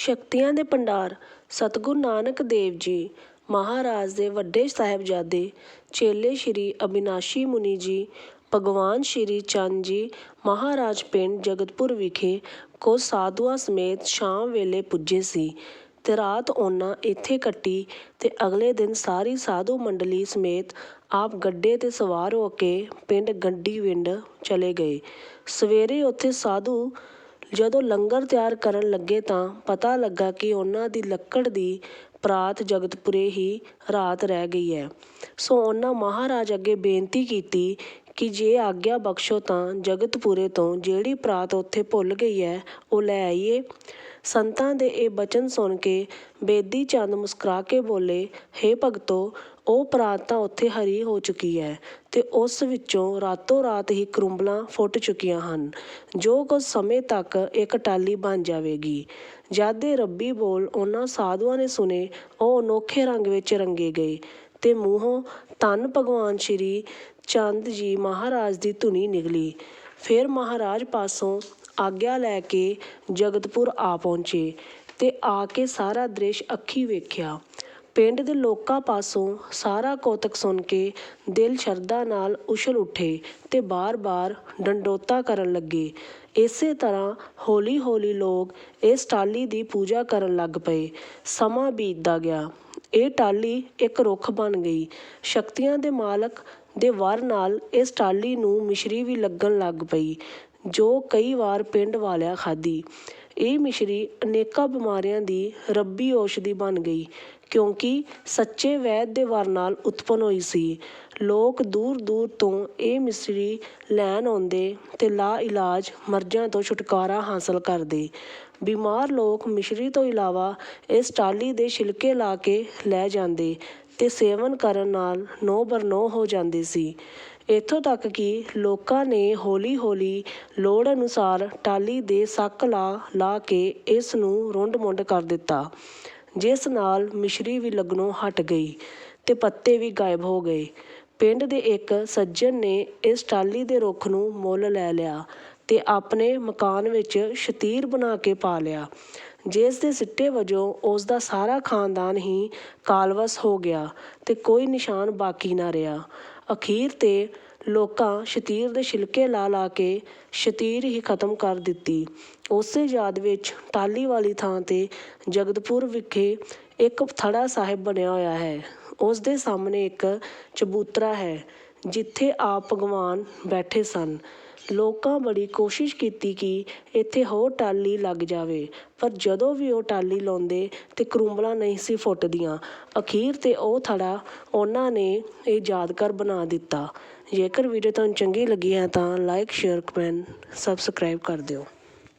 ਸ਼ਕਤੀਆਂ ਦੇ ਭੰਡਾਰ, ਸਤਿਗੁਰੂ ਨਾਨਕ ਦੇਵ ਜੀ, ਮਹਾਰਾਜ ਦੇ ਵੱਡੇ ਸਾਹਿਬਜ਼ਾਦੇ, ਚੇਲੇ ਸ਼੍ਰੀ ਅਬਿਨਾਸ਼ੀ ਮੁਨੀ ਜੀ, ਭਗਵਾਨ ਸ਼੍ਰੀ ਚੰਦ ਜੀ, ਮਹਾਰਾਜ ਪਿੰਡ ਜਗਤਪੁਰ ਵਿਖੇ ਕੁਝ ਸਾਧੂਆਂ ਸਮੇਤ ਸ਼ਾਮ ਵੇਲੇ ਪੁੱਜੇ ਸੀ ਤੇ ਰਾਤ ਉਹਨਾਂ ਇੱਥੇ ਕੱਟੀ ਤੇ ਅਗਲੇ ਦਿਨ ਸਾਰੀ ਸਾਧੂ ਮੰਡਲੀ ਸਮੇਤ ਆਪ ਗੱਡੇ ਤੇ ਸਵਾਰ ਹੋ ਕੇ ਪਿੰਡ ਗੰਡੀ ਵਿੰਡ ਚਲੇ ਗਏ। ਸਵੇਰੇ ਉੱਥੇ ਸਾਧੂ ਜਦੋਂ ਲੰਗਰ ਤਿਆਰ ਕਰਨ ਲੱਗੇ ਤਾਂ ਪਤਾ ਲੱਗਾ ਕਿ ਉਹਨਾਂ ਦੀ ਲੱਕੜ ਦੀ ਪਰਾਤ ਜਗਤਪੁਰੇ ਹੀ ਰਾਤ ਰਹਿ ਗਈ ਹੈ। ਸੋ ਉਹਨਾਂ ਮਹਾਰਾਜ ਅੱਗੇ ਬੇਨਤੀ ਕੀਤੀ ਕਿ ਜੇ ਆਗਿਆ ਬਖਸ਼ੋ ਤਾਂ ਜਗਤਪੁਰੇ ਤੋਂ ਜਿਹੜੀ ਪਰਾਤ ਉੱਥੇ ਭੁੱਲ ਗਈ ਹੈ ਉਹ ਲੈ ਆਈਏ। ਸੰਤਾਂ ਦੇ ਇਹ ਬਚਨ ਸੁਣ ਕੇ ਬੇਦੀ ਚੰਦ ਮੁਸਕਰਾ ਕੇ ਬੋਲੇ, ਹੇ ਭਗਤੋ, ਉਹ ਪਰਾਤ ਤਾਂ ਉੱਥੇ ਹਰੀ ਹੋ ਚੁੱਕੀ ਹੈ ਤੇ ਉਸ ਵਿੱਚੋਂ ਰਾਤੋਂ ਰਾਤ ਹੀ ਕਰੁੰਬਲਾਂ ਫੁੱਟ ਚੁੱਕੀਆਂ ਹਨ। ਜੋ ਕੁਝ ਸਮੇਂ ਤੱਕ ਇੱਕ ਟਾਲੀ ਬਣ ਜਾਵੇਗੀ। ਜਦ ਦੇ ਰੱਬੀ ਬੋਲ ਉਹਨਾਂ ਸਾਧੂਆਂ ਨੇ ਸੁਨੇ ਉਹ ਅਨੋਖੇ ਰੰਗ ਵਿੱਚ ਰੰਗੇ ਗਏ। ਤੇ ਮੂੰਹੋਂ ਧੰਨ ਭਗਵਾਨ ਸ਼੍ਰੀ ਚੰਦ ਜੀ ਮਹਾਰਾਜ ਦੀ ਧੁਨੀ ਨਿਕਲੀ। ਫਿਰ ਮਹਾਰਾਜ ਪਾਸੋਂ ਆਗਿਆ ਲੈ ਕੇ ਜਗਤਪੁਰ ਆ ਪਹੁੰਚੇ ਤੇ ਆ ਕੇ ਸਾਰਾ ਦ੍ਰਿਸ਼ ਅੱਖੀਂ ਵੇਖਿਆ। ਪਿੰਡ ਦੇ ਲੋਕਾਂ ਪਾਸੋਂ ਸਾਰਾ ਕੌਤਕ ਸੁਣ ਕੇ ਦਿਲ ਸ਼ਰਧਾ ਨਾਲ ਉਛਲ ਉੱਠੇ ਅਤੇ ਵਾਰ ਵਾਰ ਡੰਡੋਤਾ ਕਰਨ ਲੱਗੇ। ਇਸੇ ਤਰ੍ਹਾਂ ਹੌਲੀ-ਹੌਲੀ ਲੋਕ ਇਸ ਟਾਹਲੀ ਦੀ ਪੂਜਾ ਕਰਨ ਲੱਗ ਪਏ। ਸਮਾਂ ਬੀਤਦਾ ਗਿਆ। ਇਹ ਟਾਹਲੀ ਇੱਕ ਰੁੱਖ ਬਣ ਗਈ। ਸ਼ਕਤੀਆਂ ਦੇ ਮਾਲਕ ਦੇ ਵਰ ਨਾਲ ਇਸ ਟਾਹਲੀ ਨੂੰ ਮਿਸ਼ਰੀ ਵੀ ਲੱਗਣ ਲੱਗ ਪਈ, ਜੋ ਕਈ ਵਾਰ ਪਿੰਡ ਵਾਲਿਆਂ ਖਾਧੀ। ਇਹ ਮਿਸ਼ਰੀ ਅਨੇਕਾਂ ਬਿਮਾਰੀਆਂ ਦੀ ਰੱਬੀ ਔਸ਼ਧੀ ਬਣ ਗਈ, ਕਿਉਂਕਿ ਸੱਚੇ ਵੈਦ ਦੇ ਵਰ ਨਾਲ ਉਤਪੰਨ ਹੋਈ ਸੀ। ਲੋਕ ਦੂਰ ਦੂਰ ਤੋਂ ਇਹ ਮਿਸ਼ਰੀ ਲੈਣ ਆਉਂਦੇ ਤੇ ਲਾ ਇਲਾਜ ਮਰਜ਼ਾਂ ਤੋਂ ਛੁਟਕਾਰਾ ਹਾਸਲ ਕਰਦੇ। ਬਿਮਾਰ ਲੋਕ ਮਿਸ਼ਰੀ ਤੋਂ ਇਲਾਵਾ ਇਸ ਟਾਹਲੀ ਦੇ ਛਿਲਕੇ ਲਾ ਕੇ ਲੈ ਜਾਂਦੇ। ਤੇ ਸੇਵਨ ਕਰਨ ਨਾਲ ਨੋ ਬਰਨੋ ਹੋ ਜਾਂਦੀ ਸੀ। ਇੱਥੋਂ ਤੱਕ ਕਿ ਲੋਕਾਂ ਨੇ ਹੌਲੀ-ਹੌਲੀ ਲੋੜ ਅਨੁਸਾਰ ਟਾਹਲੀ ਦੇ ਸੱਕ ਲਾ ਲਾ ਕੇ ਇਸ ਨੂੰ ਰੁੰਡ-ਮੁੰਡ ਕਰ ਦਿੱਤਾ, ਜਿਸ ਨਾਲ ਮਿਸ਼ਰੀ ਵੀ ਲੱਗਣੋਂ ਹਟ ਗਈ ਅਤੇ ਪੱਤੇ ਵੀ ਗਾਇਬ ਹੋ ਗਏ। ਪਿੰਡ ਦੇ ਇੱਕ ਸੱਜਣ ਨੇ ਇਸ ਟਾਹਲੀ ਦੇ ਰੁੱਖ ਨੂੰ ਮੁੱਲ ਲੈ ਲਿਆ ਤੇ ਆਪਣੇ ਮਕਾਨ ਵਿੱਚ ਸ਼ਤੀਰ ਬਣਾ ਕੇ ਪਾ ਲਿਆ। ਜਿਸ ਦੇ ਸਿੱਟੇ ਵਜੋਂ ਉਸ ਦਾ ਸਾਰਾ ਖਾਨਦਾਨ ਹੀ ਕਾਲਵਸ ਹੋ ਗਿਆ ਤੇ ਕੋਈ ਨਿਸ਼ਾਨ ਬਾਕੀ ਨਾ ਰਿਹਾ। ਅਖੀਰ ਤੇ ਲੋਕਾਂ ਸ਼ਤੀਰ ਦੇ ਛਿਲਕੇ ਲਾ ਲਾ ਕੇ ਸ਼ਤੀਰ ਹੀ ਖਤਮ ਕਰ ਦਿੱਤੀ। ਉਸੇ ਯਾਦ ਵਿੱਚ ਟਾਹਲੀ ਵਾਲੀ ਥਾਂ ਤੇ ਜਗਤਪੁਰ ਵਿਖੇ ਇੱਕ ਥੜਾ ਸਾਹਿਬ ਬਣਿਆ ਹੋਇਆ ਹੈ। ਉਸ ਦੇ ਸਾਹਮਣੇ ਇੱਕ ਚਬੂਤਰਾ ਹੈ, ਜਿੱਥੇ ਆਪ ਭਗਵਾਨ ਬੈਠੇ ਸਨ। ਲੋਕਾਂ ਬੜੀ ਕੋਸ਼ਿਸ਼ ਕੀਤੀ ਕਿ ਇੱਥੇ ਹੋਰ ਟਾਲੀ ਲੱਗ ਜਾਵੇ। ਪਰ ਜਦੋਂ ਵੀ ਉਹ ਟਾਲੀ ਲਾਉਂਦੇ ਤਾਂ ਕਰੂੰਬਲਾਂ ਨਹੀਂ ਸੀ ਫੁੱਟਦੀਆਂ, ਅਖੀਰ ਤੇ ਉਹ ਥੜਾ ਉਹਨਾਂ ਨੇ ਇਹ ਯਾਦਗਾਰ ਬਣਾ ਦਿੱਤਾ। ਜੇਕਰ ਵੀਡੀਓ ਤੁਹਾਨੂੰ ਚੰਗੀ ਲੱਗੀ ਹੈ ਤਾਂ ਲਾਈਕ ਸ਼ੇਅਰ ਕਮੈਂਟ ਸਬਸਕ੍ਰਾਈਬ ਕਰ ਦਿਓ।